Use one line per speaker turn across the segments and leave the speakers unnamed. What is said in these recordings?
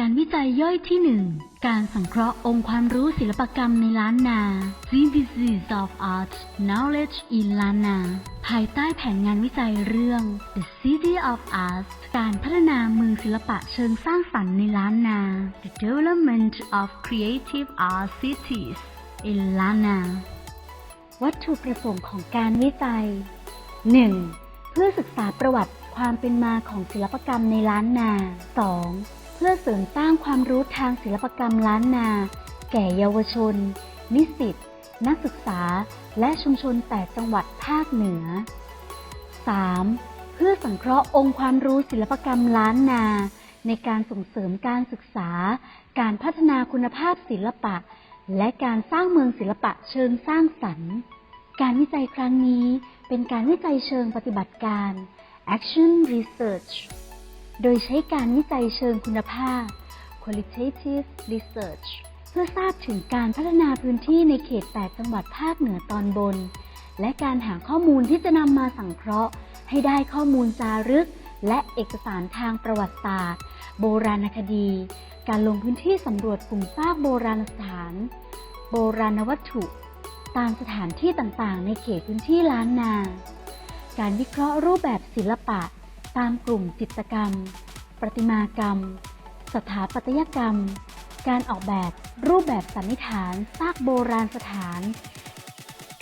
การวิจัยย่อยที่หนึ่งการสังเคราะห์องค์ความรู้ศิลปกรรมในล้านนา Synthesis of Art Knowledge in ล้านนาภายใต้แผนงานวิจัยเรื่อง The City of Art การพัฒนาเมืองศิลปะเชิงสร้างสรรค์ในล้านนา The Development of Creative Art Cities in ล้านนาวัตถุประสงค์ของการวิจัย 1. เพื่อศึกษาประวัติความเป็นมาของศิลปกรรมในล้านนา 2. เพื่อเสริมสร้างความรู้ทางศิลปกรรมล้านนา แก่เยาวชน นิสิต นักศึกษา และชุมชน8จังหวัดภาคเหนือ 3. เพื่อสังเคราะห์องค์ความรู้ศิลปกรรมล้านนา ในการส่งเสริมการศึกษา การพัฒนาคุณภาพศิลปะ และการสร้างเมืองศิลปะเชิงสร้างสรรค์ การวิจัยครั้งนี้เป็นการวิจัยเชิงปฏิบัติการ Action Research โดยใช้การวิจัยเชิงคุณภาพ qualitative research เพื่อทราบถึงการพัฒนาพื้นที่ในเขต 8 จังหวัดภาคเหนือตอนบน และการหาข้อมูลที่จะนำมาสังเคราะห์ ให้ได้ข้อมูลจารึก และเอกสารทางประวัติศาสตร์ โบราณคดี การลงพื้นที่สำรวจกลุ่มซากโบราณสถาน โบราณวัตถุ ตามสถานที่ต่างๆ ในเขตพื้นที่ล้านนา การวิเคราะห์รูปแบบศิลปะ ตามกลุ่มจิตกรรม ประติมากรรม สถาปัตยกรรม การออกแบบรูปแบบสันนิษฐานซากโบราณสถาน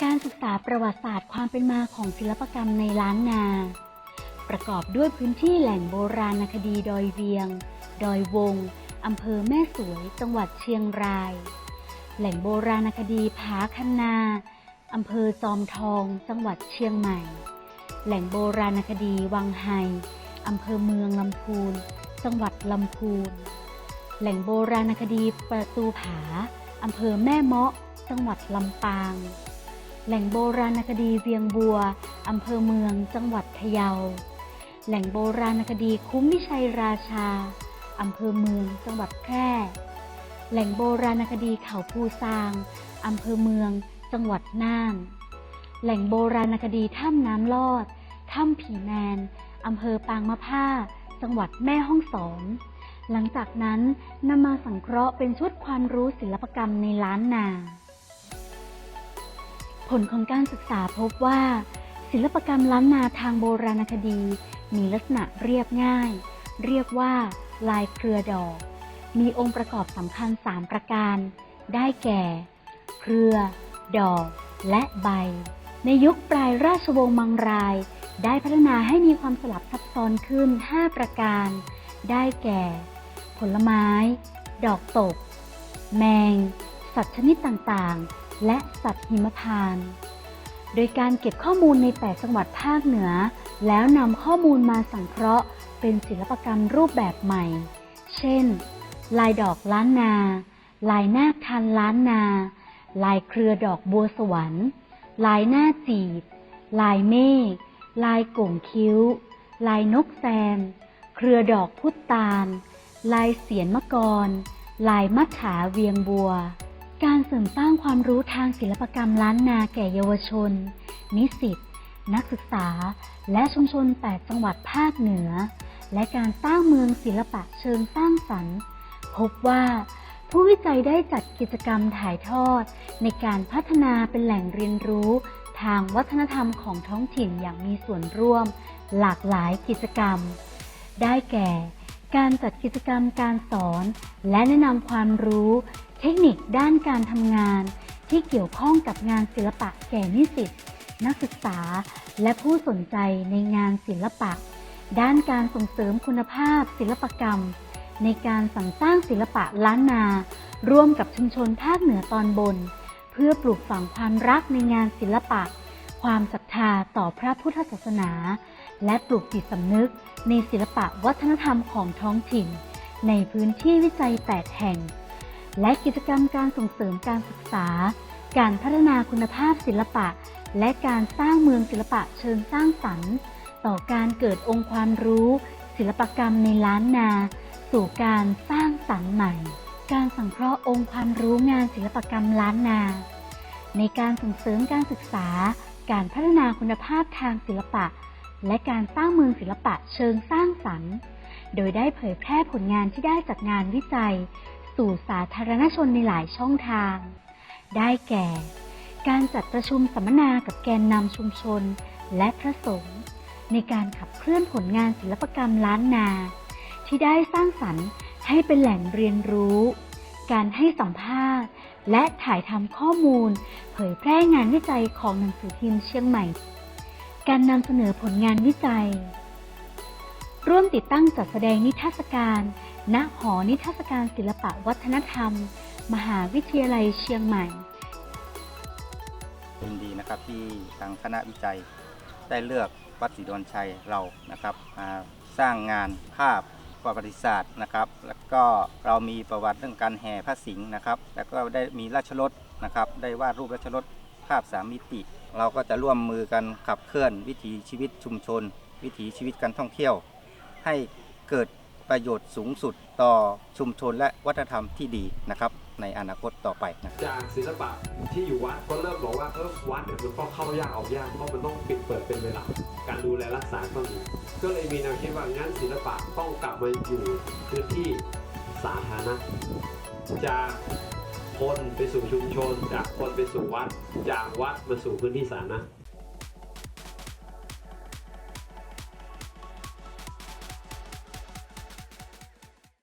การศึกษาประวัติศาสตร์ความเป็นมาของศิลปกรรมในล้านนา ประกอบด้วยพื้นที่แหล่งโบราณคดีดอยเวียง ดอยวง อำเภอแม่สวย จังหวัดเชียงราย แหล่งโบราณคดีผาคันนา อำเภอจอมทอง จังหวัดเชียงใหม่ แหล่งโบราณคดีวังไฮอำเภอเมืองลำพูน จังหวัดลำพูน แหล่งโบราณคดีประตูผาอำเภอแม่เมาะ จังหวัดลำปาง แหล่งโบราณคดีเวียงบัวอำเภอเมือง จังหวัดพะเยา แหล่งโบราณคดีคุ้มวิชัยราชาอำเภอเมือง จังหวัดแพร่ แหล่งโบราณคดีเขาภูซางอำเภอเมือง จังหวัดน่าน แหล่งโบราณคดีถ้ำน้ำลอด ถ้ำผีแมน อำเภอปางมะผ้า จังหวัดแม่ฮ่องสอน หลังจากนั้นนำมาสังเคราะห์เป็นชุดความรู้ศิลปกรรมในล้านนา ผลของการศึกษาพบว่า ศิลปกรรมล้านนาทางโบราณคดี มีลักษณะเรียบง่าย เรียกว่าลายเครือดอก มีองค์ประกอบสำคัญ 3 ประการ ได้แก่ เครือ ดอก และใบ ในยุคปลายราชวงศ์มังราย ได้พัฒนาให้มีความสลับซับซ้อนขึ้น 5 ประการ ได้แก่ ผลไม้ ดอกตกแมง สัตว์ชนิดต่างๆ และสัตว์หิมพานต์โดยการเก็บข้อมูลใน 8 จังหวัดภาคเหนือ แล้วนำข้อมูลมาสังเคราะห์ เป็นศิลปกรรมรูปแบบใหม่ เช่น ลายดอกล้านนา ลายนาคทันล้านนา ลายเครือดอกบัวสวรรค์ ลายหน้าจีบ ลายเมฆ ลายโก่งคิ้ว ลายนกแซม เครือดอกพุตาล ลายเสียนมะกร ลายมัจฉาเวียงบัว การเสริมสร้างความรู้ทางศิลปกรรมล้านนาแก่เยาวชน นิสิต นักศึกษา และชุมชน 8 จังหวัดภาคเหนือ และการสร้างเมืองศิลปะเชิงสร้างสรรค์ พบว่า ผู้วิจัยได้จัดกิจกรรมถ่ายทอด ในการพัฒนาเป็นแหล่งเรียนรู้ ทางวัฒนธรรมของท้องถิ่นอย่างมีส่วนร่วม หลากหลายกิจกรรม ได้แก่ การจัดกิจกรรมการสอน และแนะนำความรู้ เทคนิคด้านการทำงาน ที่เกี่ยวข้องกับงานศิลปะแก่นิสิตนักศึกษา และผู้สนใจในงานศิลปะ ด้านการส่งเสริมคุณภาพศิลปกรรม ในการสรรสร้างศิลปะล้านนา ร่วมกับชุมชนภาคเหนือตอนบน เพื่อปลูกฝังความรักในงานศิลปะ ความศรัทธาต่อพระพุทธศาสนา และปลูกจิตสำนึกในศิลปะวัฒนธรรมของท้องถิ่น ในพื้นที่วิจัย 8 แห่ง และกิจกรรมการส่งเสริมการศึกษา การพัฒนาคุณภาพศิลปะ และการสร้างเมืองศิลปะเชิงสร้างสรรค์ ต่อการเกิดองค์ความรู้ ศิลปกรรมในล้านนา สู่การสร้างสรรค์ใหม่ การสังเคราะห์องค์ความรู้งานศิลปกรรมล้านนา ในการส่งเสริมการศึกษา การพัฒนาคุณภาพทางศิลปะ และการสร้างเมืองศิลปะเชิงสร้างสรรค์ โดยได้เผยแพร่ผลงานที่ได้จากงานวิจัย สู่สาธารณชนในหลายช่องทาง ได้แก่ การจัดประชุมสัมมนากับแกนนำชุมชน และพระสงฆ์ในการขับเคลื่อนผลงานศิลปกรรมล้านนา ที่ได้สร้างสรรค์ให้เป็นแหล่งเรียนรู้ การให้สัมภาษณ์ และถ่ายทำข้อมูล เผยแพร่งานวิจัยของหนังสือพิมพ์เชียงใหม่ การนำเสนอผลงานวิจัย ร่วมติดตั้งจัดแสดงนิทรรศการณหอนิทรรศการศิลปะวัฒนธรรม มหาวิทยาลัยเชียงใหม่
ยินดีนะครับที่ทางคณะวิจัยได้เลือกวัดศรีดอนชัยเรานะครับมาสร้างงานภาพ ประวัติศาสตร์นะครับ แล้วก็เรามีประวัติเรื่องการแห่พระสิงห์นะครับ แล้วก็ได้มีราชรถนะครับ ได้วาดรูปราชรถภาพสามมิติ เราก็จะร่วมมือกันขับเคลื่อนวิถีชีวิตชุมชน วิถีชีวิตการท่องเที่ยว ให้เกิดประโยชน์สูงสุดต่อชุมชนและวัฒนธรรมที่ดีนะครับ ในอนาคตต่อไปนะ
จากศิลปะที่อยู่วัดก็เริ่มบอกว่าเออวัดเนี่ยมันก็เข้ายากออกยากเพราะมันต้องปิดเปิดเป็นเวลา การดูแลรักษาก็มีก็เลยมีแนวคิดว่างั้นศิลปะต้องกลับมาอยู่พื้นที่สาธารณะจากคนไปสู่ชุมชน จากคนไปสู่วัด จากวัดมาสู่พื้นที่สาธารณะ